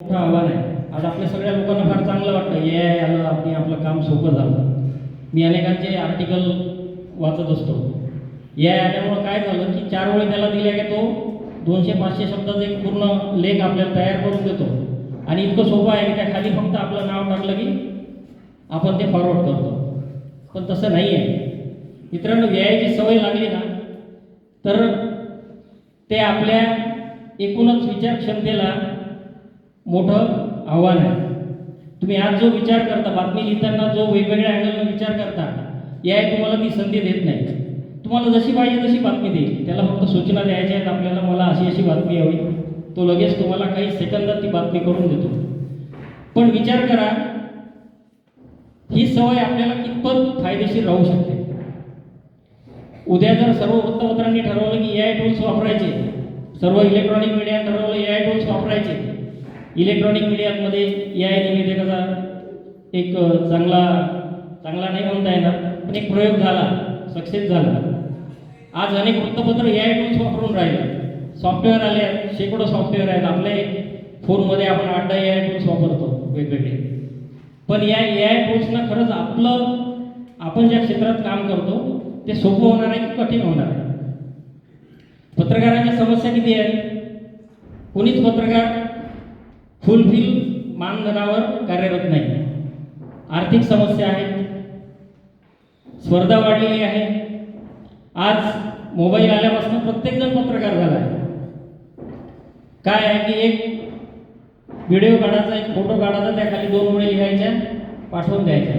मोठं आव्हान आहे. आज आपल्या सगळ्या लोकांना फार चांगलं वाटतं ए आय आलं आपली आपलं काम सोपं झालं. मी अनेकांचे आर्टिकल वाचत असतो. ए आय आल्यामुळं काय झालं की चार वेळी त्याला दिल्या की तो दोनशे पाचशे शब्दाचा एक पूर्ण लेख आपल्याला तयार करून देतो. आणि इतकं सोपं आहे की त्या खाली फक्त आपलं नाव टाकलं की आपण ते फॉरवर्ड करतो. पण तसं नाही आहे. मित्रांनो ए सवय लागली ना तर ते आपल्या एकूणच विचार क्षमतेला मोठं आव्हान आहे. तुम्ही आज जो विचार करता बातमी लिहिताना जो वेगवेगळ्या अँगलनं विचार करता या तुम्हाला ती संधी देत नाही तुम्हाला जशी पाहिजे तशी बातमी देईल. त्याला फक्त सूचना द्यायच्या आहेत आपल्याला. मला अशी अशी बातमी हवी तो लगेच तुम्हाला काही सेकंदात ती बातमी करून देतो. पण विचार करा ही सवय आपल्याला कितपत फायदेशीर राहू शकते? उद्या जर सर्व वृत्तपत्रांनी ठरवलं की ए आय टूल्स वापरायचे सर्व इलेक्ट्रॉनिक मीडियाने ठरवलं ए आय टूल्स वापरायचे इलेक्ट्रॉनिक मीडियामध्ये ए आय निवेदकाचा एक चांगला चांगला नाही म्हणता येणार पण एक प्रयोग झाला सक्सेस झाला. आज अनेक वृत्तपत्र ए आय टूल्स वापरून राहिले. सॉफ्टवेअर आले आहेत शेकडो सॉफ्टवेअर आहेत. आपले फोनमध्ये आपण आठ ए आय टूल्स वापरतो वेगवेगळे. पण या ए आय टूल्सनं खरंच आपलं आपण ज्या क्षेत्रात काम करतो ते सोपं होणार आहे की कठीण होणार आहे? पत्रकारांच्या समस्या किती आहेत? कोणीच पत्रकार फुलफिल मानधनावर कार्यरत नाही. आर्थिक समस्या आहेत. स्पर्धा वाढलेली आहे. आज मोबाईल आल्यापासून प्रत्येकजण पत्रकार झाला आहे. काय आहे की एक व्हिडिओ काढायचा एक फोटो काढायचा त्याखाली दोन मुळे लिहायच्या पाठवून द्यायच्या.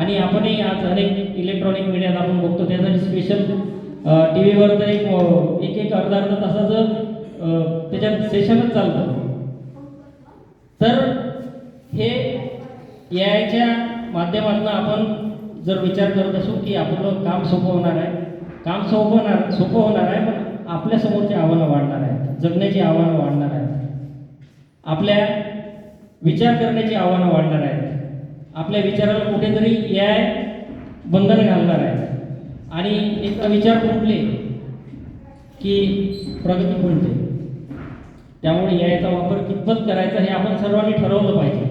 आणि आपणही आज अनेक इलेक्ट्रॉनिक मीडियात आपण बघतो त्यासाठी स्पेशल टी व्हीवर तर एक एक अर्धा अर्धा तासाचं त्याच्यात सेशनच चालतं. तर हे ए आयच्या माध्यमातून आपण जर विचार करत असू की आपलं काम सोपं होणार आहे काम सोपं होणार सोपं होणार आहे पण आपल्यासमोरची आव्हानं वाढणार आहेत जगण्याची आव्हानं वाढणार आहेत. आपल्या विचार करण्याची आव्हानं वाढणार आहेत. आपल्या विचाराला कुठेतरी ए आय बंधन घालणार आहे. आणि एकदा विचार कुठले? की प्रगती कोणते? त्यामुळे याचा वापर कितपत करायचा हे आपण सर्वांनी ठरवलं पाहिजे.